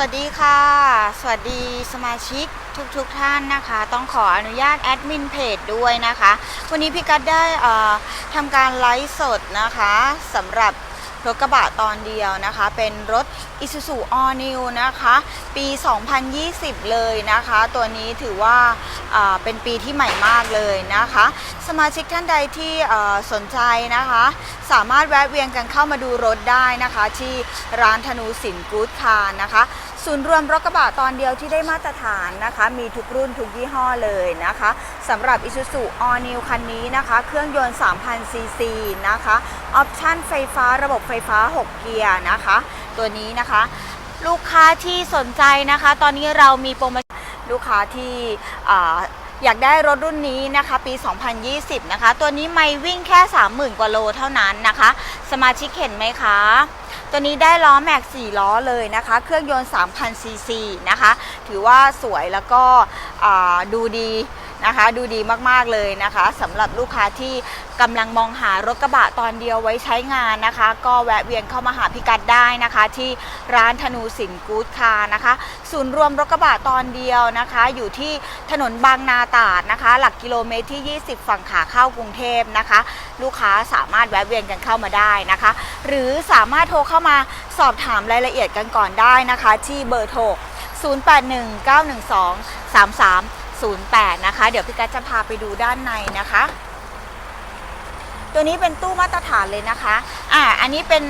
วัสดีค่ะ สวัสดีสมาชิกทุกๆทท่านนะคะ ต้องขออนุญาตแอดมินเพจด้วยนะคะ วันนี้พี่กัดได้ทำการไลฟ์สดนะคะสำหรับรถกระบะตอนเดียวนะคะ เป็นรถ Isuzu All New นะคะ ปี 2020 เลยนะคะ ตัวนี้ถือว่าอ่าเป็นปีที่ใหม่มากเลยนะคะ สมาชิกท่านใดที่สนใจนะคะ สามารถแวะเวียนกันเข้ามาดูรถได้นะคะ ที่ร้านธนูสินกู๊ดคาร์นะคะ ศูนย์รวมรถกระบะตอนเดียวที่ได้มาตรฐานนะคะ มีทุกรุ่นทุกยี่ห้อเลยนะคะสำหรับ Isuzu All New คันนี้นะคะ เครื่องยนต์ 3,000 ซีซีนะคะ ออปชั่นไฟฟ้าระบบไฟฟ้า 6 เกียร์นะคะ ตัวนี้นะคะ ลูกค้าที่สนใจนะคะ ตอนนี้เรามีโปรโมชั่นลูกค้าที่อ่าอยากได้รถรุ่นนี้นะคะ ปี 2020 นะคะ ตัวนี้ไม่วิ่งแค่ 30,000 กว่าโลเท่านั้นนะคะ สมาชิกเห็นไหมคะ ตัวนี้ได้ล้อแม็ก4ล้อเลยนะคะ เครื่องยนต์3,000ซีซีนะคะ ถือว่าสวยแล้วก็ดูดี นะคะ ดูดีมากๆเลยนะคะสำหรับลูกค้าที่กำลังมองหารถกระบะตอนเดียวไว้ใช้งานนะคะ ก็แวะเวียนเข้ามาหาพิกัดได้นะคะ ที่ร้านธนูสินกู๊ดคาร์นะคะ ศูนย์รวมรถกระบะตอนเดียวนะคะ อยู่ที่ถนนบางนาตราดนะคะ หลักกิโลเมตรที่ 20 ฝั่งขาเข้ากรุงเทพนะคะ ลูกค้าสามารถแวะเวียนกันเข้ามาได้นะคะ หรือสามารถโทรเข้ามาสอบถามรายละเอียดกันก่อนได้นะคะ ที่เบอร์โทร 08 นะคะ เดี๋ยวพี่กัจจะพาไปดูด้านในนะคะ ตัวนี้เป็นตู้มาตรฐานเลยนะคะอ่าอันนี้เป็น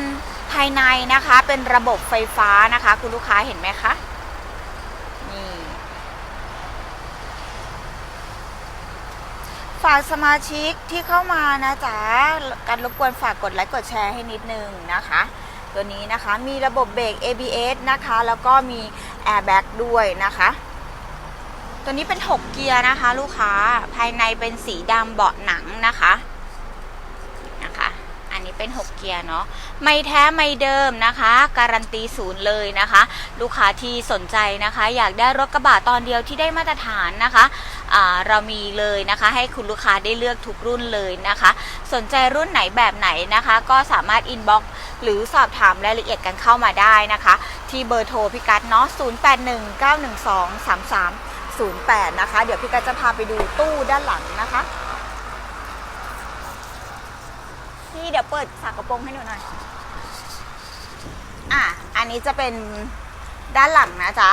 ภายในนะคะ เป็นระบบไฟฟ้านะคะ คุณลูกค้าเห็นไหมคะนี่ฝากสมาชิกที่เข้ามานะจ๊ะการรบกวนฝากกดไลค์กดแชร์ให้นิดนึงนะคะตัวนี้นะคะมีระบบเบรก ABS นะคะ แล้วก็มี Airbag ด้วยนะคะ ตัวนี้เป็น 6 เกียร์นะคะ ลูกค้าภายในเป็นสีดำเบาะหนังนะคะนะคะ อันนี้เป็น 6 เกียร์เนาะไม่แท้ไม่เดิมนะคะ การันตีศูนย์เลยนะคะ ลูกค้าที่สนใจนะคะ อยากได้รถกระบะตอนเดียวที่ได้มาตรฐานนะคะอ่าเรามีเลยนะคะ ให้คุณลูกค้าได้เลือกทุกรุ่นเลยนะคะ สนใจรุ่นไหนแบบไหนนะคะ ก็สามารถอินบ็อกหรือสอบถามรายละเอียดกันเข้ามาได้นะคะ ที่เบอร์โทรพิกัดเนาะ 08 นะคะ เดี๋ยวพี่กัดจะพาไปดูตู้ด้านหลังนะคะพี่เดี๋ยวเปิดฝากระโปรงให้หนูหน่อย อะ อันนี้จะเป็นด้านหลังนะจ๊ะ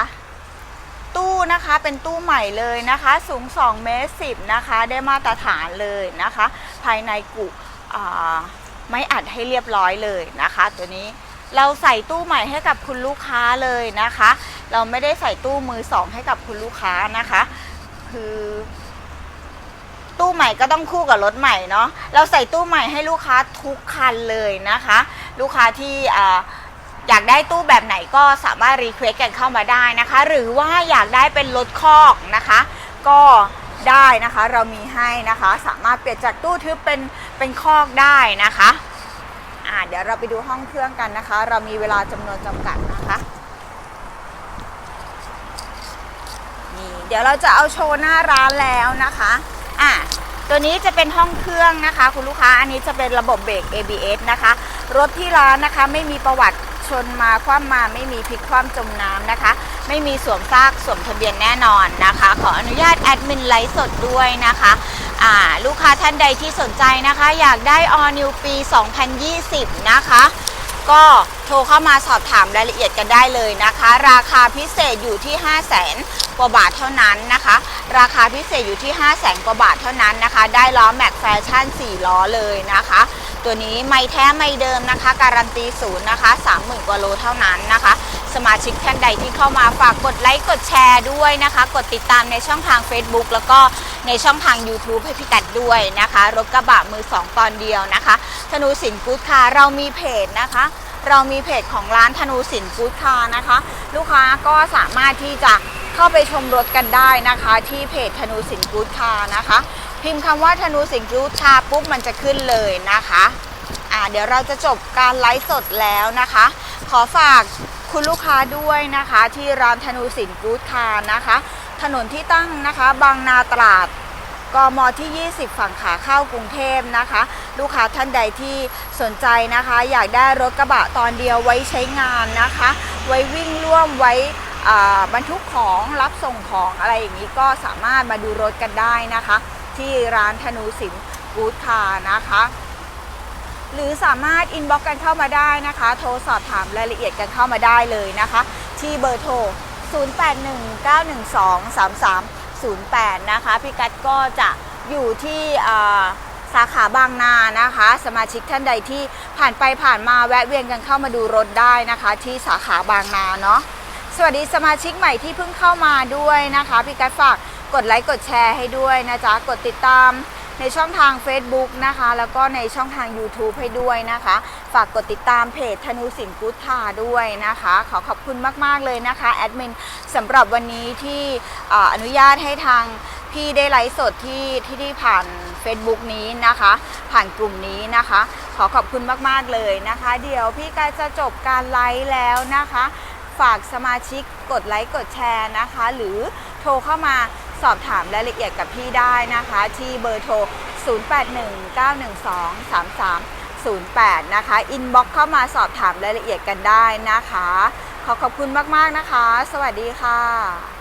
ตู้นะคะเป็นตู้ใหม่เลยนะคะ สูง2เมตร10นะคะ ได้มาตรฐานเลยนะคะ ภายในกุอ่าไม่อัดให้เรียบร้อยเลยนะคะ ตัวนี้ เราใส่ตู้ใหม่ให้กับคุณลูกค้าเลยนะคะ เราไม่ได้ใส่ตู้มือสองให้กับคุณลูกค้านะคะ คือตู้ใหม่ก็ต้องคู่กับรถใหม่เนาะ เราใส่ตู้ใหม่ให้ลูกค้าทุกคันเลยนะคะ ลูกค้าที่อ่าอยากได้ตู้แบบไหนก็สามารถรีเควสกันเข้ามาได้นะคะ หรือว่าอยากได้เป็นรถคอกนะคะ ก็ได้นะคะเรามีให้นะคะ สามารถเปลี่ยนจากตู้ทึบเป็นเป็นคอกได้นะคะ อ่าเดี๋ยวเราไปดูห้องเครื่องกันนะคะ เรามีเวลาจำนวนจำกัดนะคะนี่เดี๋ยวเราจะเอาโชว์หน้าร้านแล้วนะคะอะตัวนี้จะเป็นห้องเครื่องนะคะ คุณลูกค้าอันนี้จะเป็นระบบเบรก ABS นะคะ รถที่ร้านนะคะไม่มีประวัติชนมาคว่ำมาไม่มีพลิกคว่ำจมน้ำนะคะ ไม่มีสวมซากสวมทะเบียนแน่นอนนะคะ ขออนุญาตแอดมินไลฟ์สดด้วยนะคะ ลูกค้าท่านใดที่สนใจนะคะ อยากได้ All New ปี 2020 นะคะ ก็โทรเข้ามาสอบถามรายละเอียดกันได้เลยนะคะ ราคาพิเศษอยู่ที่ 5 0 0แสนกว่าบาทเท่านั้นนะคะ ราคาพิเศษอยู่ที่ 5 0 0แสนกว่าบาทเท่านั้นนะคะ ได้ล้อแม็กแฟชั่น 4 ล้อเลยนะคะ ตัวนี้ไม่แท้ไม่เดิมนะคะ การันตีศูนย์นะคะ30,000กว่าโลเท่านั้นนะคะ สมาชิกท่านใดที่เข้ามาฝากกดไลค์กดแชร์ด้วยนะคะ กดติดตามในช่องทาง Facebook แล้วก็ในช่องทาง YouTube ให้พี่กัดด้วยนะคะ รถกระบะมือ2ตอนเดียวนะคะธนูสินกู๊ดคาร์เรามีเพจนะคะ เรามีเพจของร้านธนูสินกู๊ดคาร์นะคะ ลูกค้าก็สามารถที่จะเข้าไปชมรถกันได้นะคะ ที่เพจธนูสินกู๊ดคาร์นะคะ พิมพ์คำว่าธนูสินกู๊ดคาปุ๊บมันจะขึ้นเลยนะคะอ่าเดี๋ยวเราจะจบการไลฟ์สดแล้วนะคะ ขอฝากคุณลูกค้าด้วยนะคะ ที่ร้านธนูสินกู๊ดคานะคะ ถนนที่ตั้งนะคะ บางนาตราดกมที่ 20 ฝั่งขาเข้ากรุงเทพนะคะ ลูกค้าท่านใดที่สนใจนะคะ อยากได้รถกระบะตอนเดียวไว้ใช้งานนะคะ ไว้วิ่งร่วมไว้บรรทุกของรับส่งของอะไรอย่างนี้ก็สามารถมาดูรถกันได้นะคะ ที่ร้านธนูสินกูดคานะคะ หรือสามารถอินบ็อกกันเข้ามาได้นะคะ โทรสอบถามรายละเอียดกันเข้ามาได้เลยนะคะ ที่เบอร์โทร 0819123308 นะคะ พิกัดก็จะอยู่ที่สาขาบางนานะคะ สมาชิกท่านใดที่ผ่านไปผ่านมาแวะเวียนกันเข้ามาดูรถได้นะคะ ที่สาขาบางนาเนาะสวัสดีสมาชิกใหม่ที่เพิ่งเข้ามาด้วยนะคะ พี่กัดฝาก กดไลค์กดแชร์ให้ด้วยนะจ๊ะ กดติดตามในช่องทาง Facebook นะคะ แล้วก็ในช่องทาง YouTube ให้ด้วยนะคะ ฝากกดติดตามเพจธนูสินกุ๊ดทาด้วยนะคะ ขอขอบคุณมาก ๆ เลยนะคะ แอดมินสำหรับวันนี้ที่ออนุญาตให้ทางพี่ได้ไลฟ์สดที่ที่ที่ผ่าน Facebook นี้นะคะ ผ่านกลุ่มนี้นะคะ ขอขอบคุณมาก ๆ เลยนะคะ เดี๋ยวพี่กายจะจบการไลฟ์แล้วนะคะ ฝากสมาชิกกดไลค์กดแชร์นะคะ หรือโทรเข้ามา สอบถามรายละเอียดกับพี่ได้นะคะ ที่เบอร์โทร 0819123308 นะคะ อินบ็อกเข้ามาสอบถามรายละเอียดกันได้นะคะ ขอขอบคุณมาก ๆ นะคะ สวัสดีค่ะ